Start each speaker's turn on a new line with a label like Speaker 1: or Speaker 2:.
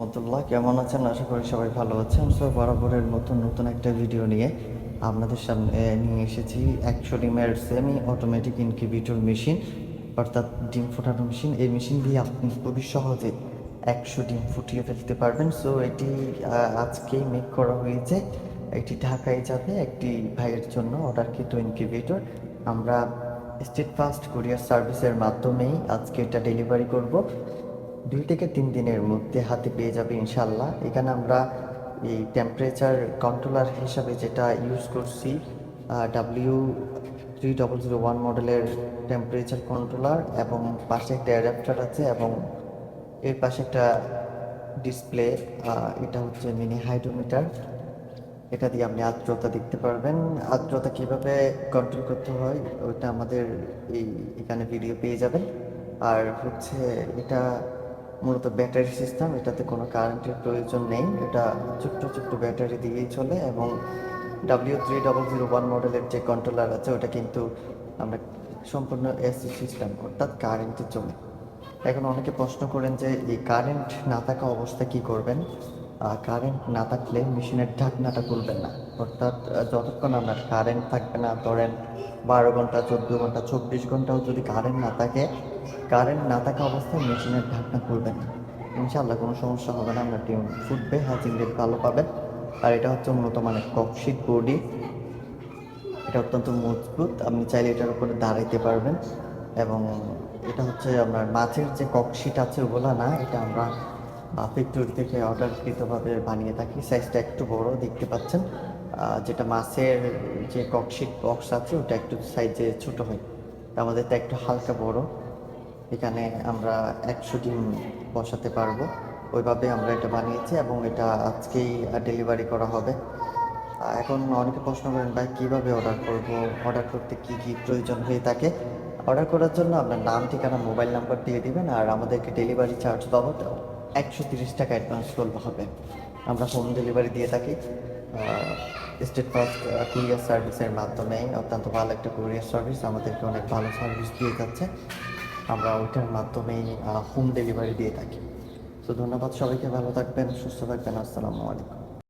Speaker 1: রহমতুল্লাহ কেমন আছেন? আশা করি সবাই ভালো আছেন। সো বরাবরের নতুন নতুন একটা ভিডিও নিয়ে আপনাদের সামনে নিয়ে এসেছি। একশো ডিমের সেমি অটোমেটিক ইনকিউবেটর মেশিন অর্থাৎ ডিম ফোটানো মেশিন এই মেশিন দিয়ে আপনি খুবই সহজে একশো ডিম ফুটিয়ে ফেলতে পারবেন। সো এটি আজকেই মেক করা হয়েছে। এটি ঢাকায় যাবে একটি ভাইয়ের জন্য অর্ডারকৃত ইনকিউবেটর আমরা স্টেট ফাস্ট কুরিয়ার সার্ভিসের মাধ্যমেই আজকে এটা ডেলিভারি করব। দুই থেকে তিন দিনের মধ্যে হাতে পেয়ে যাবে ইনশাল্লাহ এখানে আমরা এই টেম্পারেচার কন্ট্রোলার হিসাবে যেটা ইউজ করছি W three double zero one মডেলের টেম্পারেচার কন্ট্রোলার এবং পাশে একটা অ্যাডাপ্টার আছে এবং এর পাশে একটা ডিসপ্লে এটা হচ্ছে মিনি হাইড্রোমিটার এটা দিয়ে আপনি আর্দ্রতা দেখতে পারবেন। আর্দ্রতা কীভাবে কন্ট্রোল করতে হয়, ওইটা আমাদের এই এখানে ভিডিও পেয়ে যাবেন। আর হচ্ছে এটা মূলত ব্যাটারি সিস্টেম, এটাতে কোনো কারেন্টের প্রয়োজন নেই। এটা ছোট্ট ছোট্ট ব্যাটারি দিয়েই চলে এবং W three double zero one মডেলের যে কন্ট্রোলার আছে, ওটা কিন্তু আমরা সম্পূর্ণ এসি সিস্টেম অর্থাৎ কারেন্টে চলে। এখন অনেকে প্রশ্ন করেন যে, এই কারেন্ট না থাকা অবস্থায় কি করবেন? কারেন্ট না থাকলে মেশিনের ঢাকনাটা খুলবেন না। অর্থাৎ যতক্ষণ আপনার কারেন্ট থাকবে না, ধরেন বারো ঘণ্টা, চোদ্দ ঘণ্টা চব্বিশ ঘন্টাও যদি কারেন্ট না থাকে কারেন্ট না থাকা অবস্থায় মেশিনের ঢাকনা খুলবেন ইনশাল্লাহ কোনো সমস্যা হবে না আপনার টিম ফুটবে, হ্যাচিং রেট ভালো পাবেন। আর এটা হচ্ছে উন্নত মানের ককশিট বডি। এটা অত্যন্ত মজবুত, আপনি চাইলে এটার উপরে দাঁড়াইতে পারবেন। এবং এটা হচ্ছে আপনার মাছের যে ককশিট আছে ওগুলো না, এটা আমরা ফ্যাক্টরি থেকে অর্ডারকৃতভাবে বানিয়ে থাকি। সাইজটা একটু বড়, দেখতে পাচ্ছেন। যেটা মাছের যে ককশিট বক্স আছে, ওটা একটু সাইজে ছোট হয়। তা আমাদেরটা একটু হালকা বড়। এখানে আমরা একশো ডিম বসাতে পারব। ওইভাবে আমরা এটা বানিয়েছি এবং এটা আজকেই ডেলিভারি করা হবে। এখন অনেকে প্রশ্ন করেন, ভাই, কীভাবে অর্ডার করব? অর্ডার করতে কি কি প্রয়োজন হয়ে থাকে? অর্ডার করার জন্য আপনার নাম, ঠিকানা মোবাইল নাম্বার দিয়ে দিবেন আর আমাদেরকে ডেলিভারি চার্জ বাবদ একশো তিরিশ টাকা অ্যাডভান্স করলে হবে। আমরা হোম ডেলিভারি দিয়ে থাকি। স্টেট ফার্স্ট কুরিয়ার সার্ভিসের মাধ্যমে অত্যন্ত ভালো একটা কুরিয়ার সার্ভিস আমাদেরকে অনেক ভালো সার্ভিস দিয়ে যাচ্ছে। আমরা ওইটার মাধ্যমেই হোম ডেলিভারি দিয়ে থাকি। তো ধন্যবাদ সবাইকে, ভালো থাকবেন, সুস্থ থাকবেন, আসসালামু আলাইকুম।